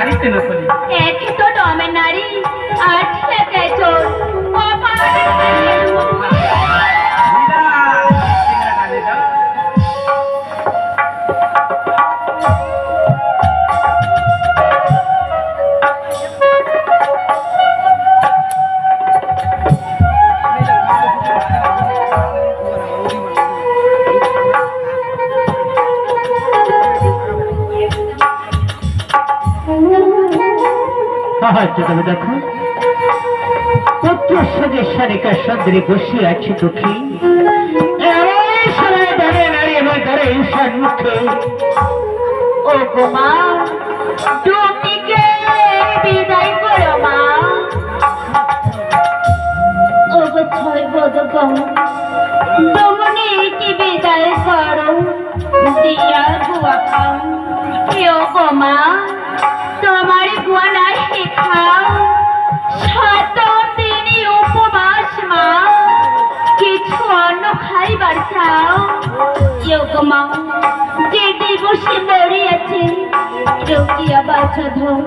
Ahí te lo ponía. তবে দেখো, পুত্র সজে সারিকা সদরে বসে আছে দুঃখী এমন সময় দাঁড়ে নারী আমার দ্বারে সম্মুখে ও গো মা বিদায় করো মা। ও ছয় বদগম ডুমনিকে বিদায় করো। দিয়া গুয়া খাও। কেউ গো মা তোমার গুয়া না সাত দিনই উপবাস মা। কিছু অন্ন খাইবার চাও। কেউ যে দিবসে মরিয়াছে রোকিয়া বাছা ধর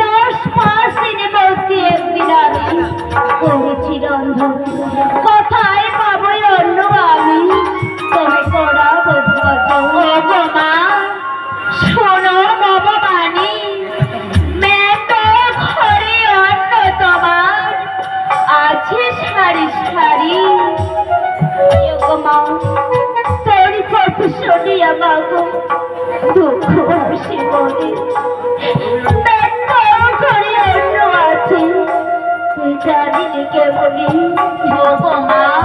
দশ পাঁচ দিনে বলতে একদিন আমি করেছি রন্ধন। মাগো দুঃখ আসে মনে। জানিলে কেমনি মা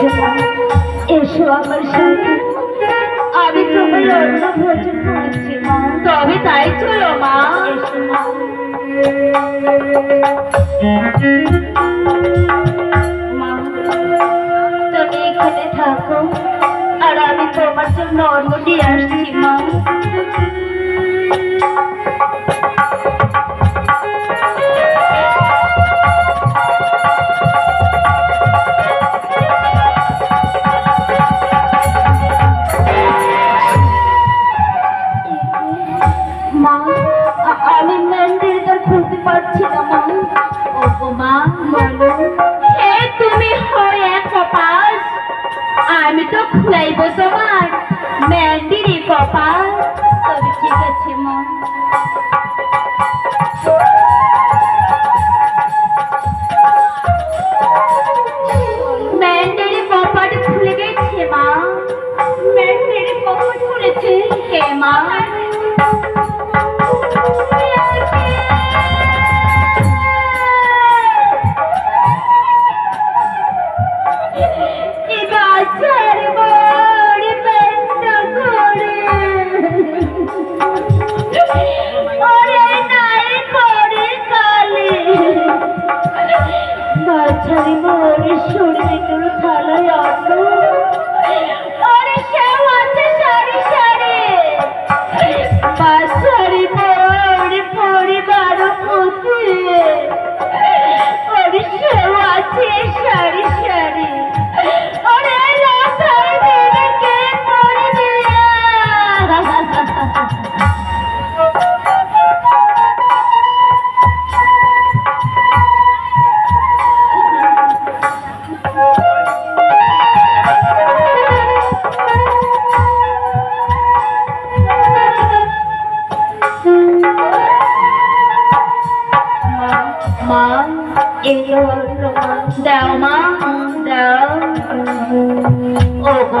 এসো আমার সাথে। আমি তোমার অন্য ভোজন খাচ্ছি তবে তাই চলো মা। এসো মা। তুমি এখানে থাকো। আর আমি তোমার জন্য অন্ন দিয়ে আসছি।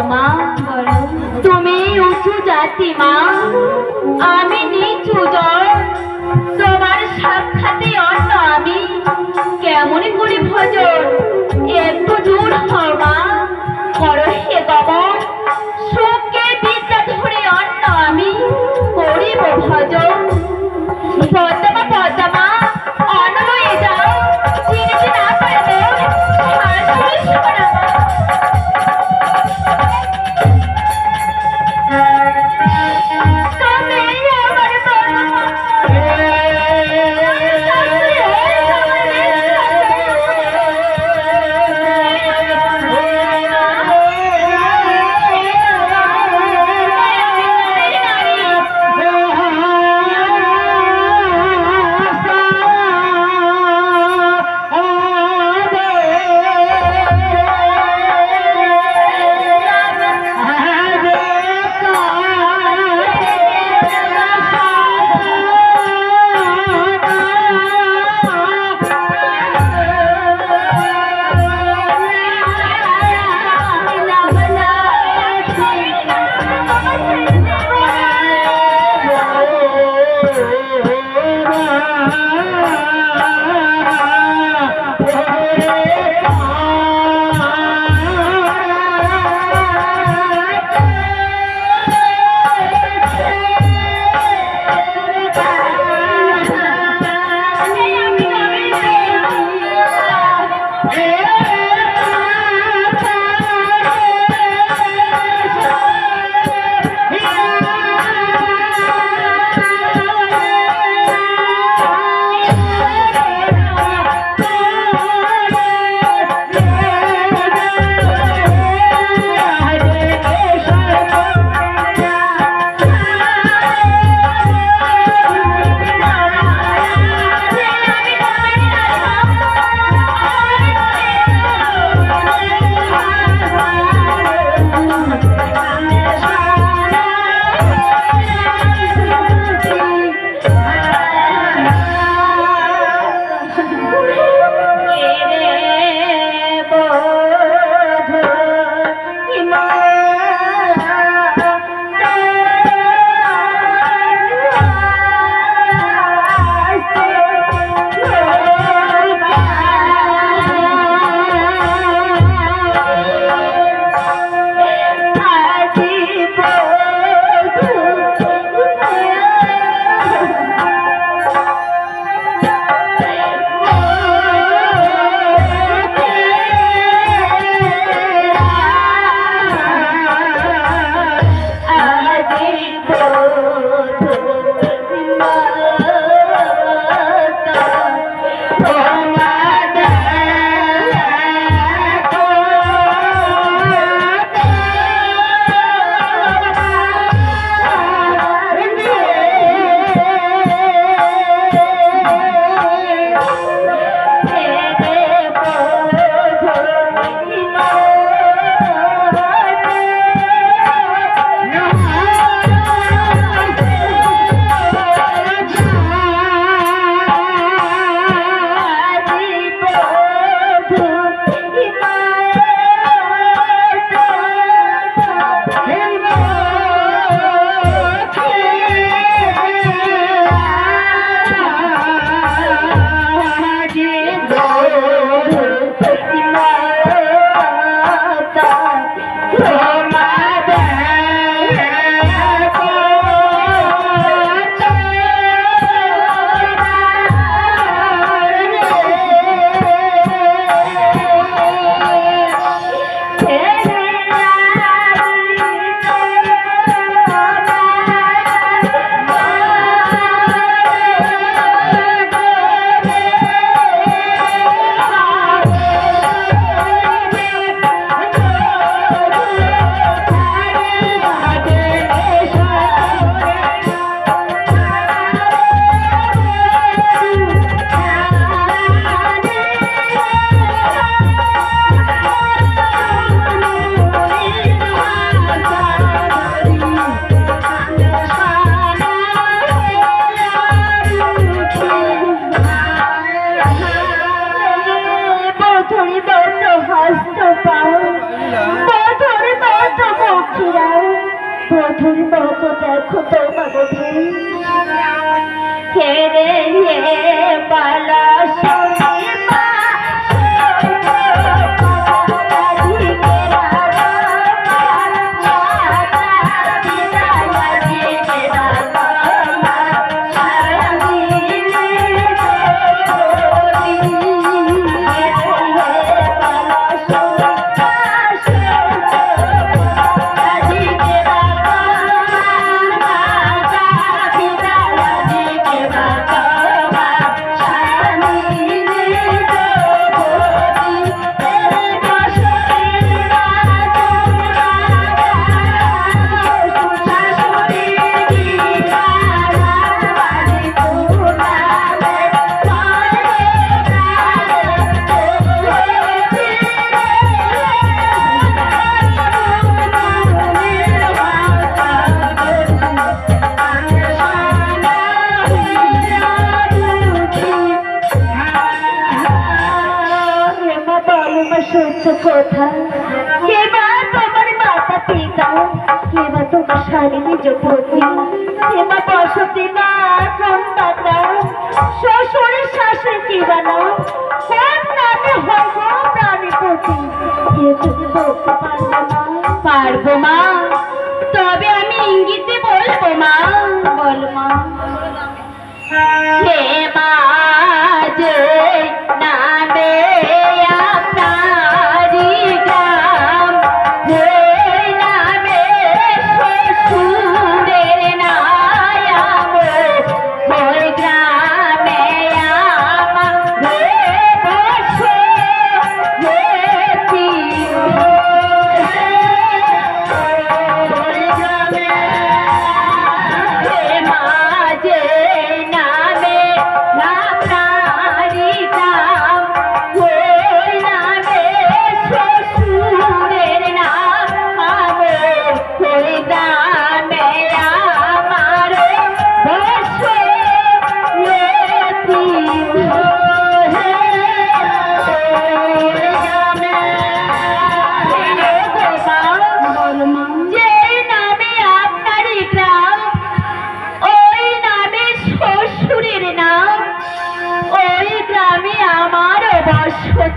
মা। তুমি উঁচু জাতি মা। আমি নিচু জন। তোমার সাক্ষাতে অন্ন আমি। কেমন করি ভজন? একটু দূর হও মা। করো হে গমন। সুখে বিদ্যা ধরে অন্ন আমি। করিব ভজন। পদ্মা পদ্মা লয়ে যাও। চিনিতে না পারবে শাশুড়ি তোমার যুবতী হেমা বসতি না কন্দা শাশুড়ি কি বানাও প্রাণীপতি। কে মা। তবে আমি ইঙ্গিতে বলব মা। বল মা। হে মা, যে নামে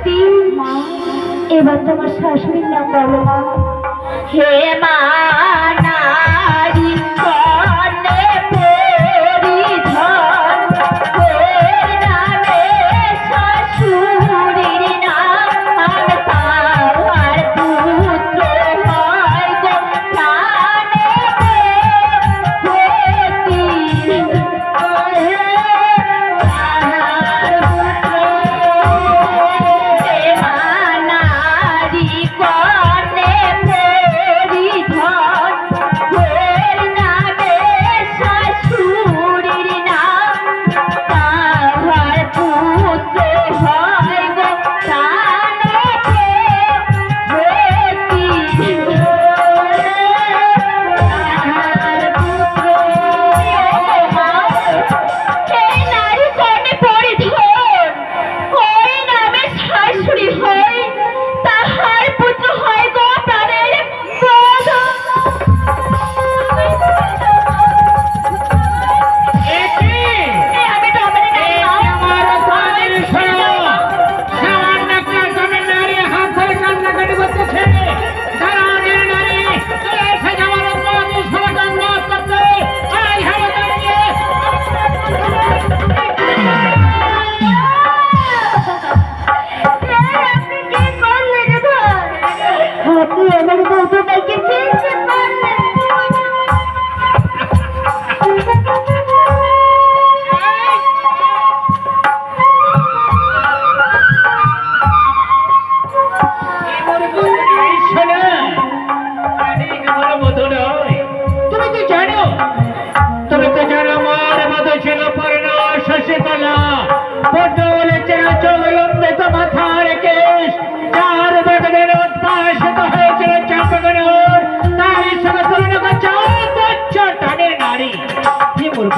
সতী এবার তোমার শাশুড়ির নাম বলো হে মা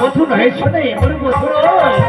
મોઠું રહે છે ને એમણે બોલો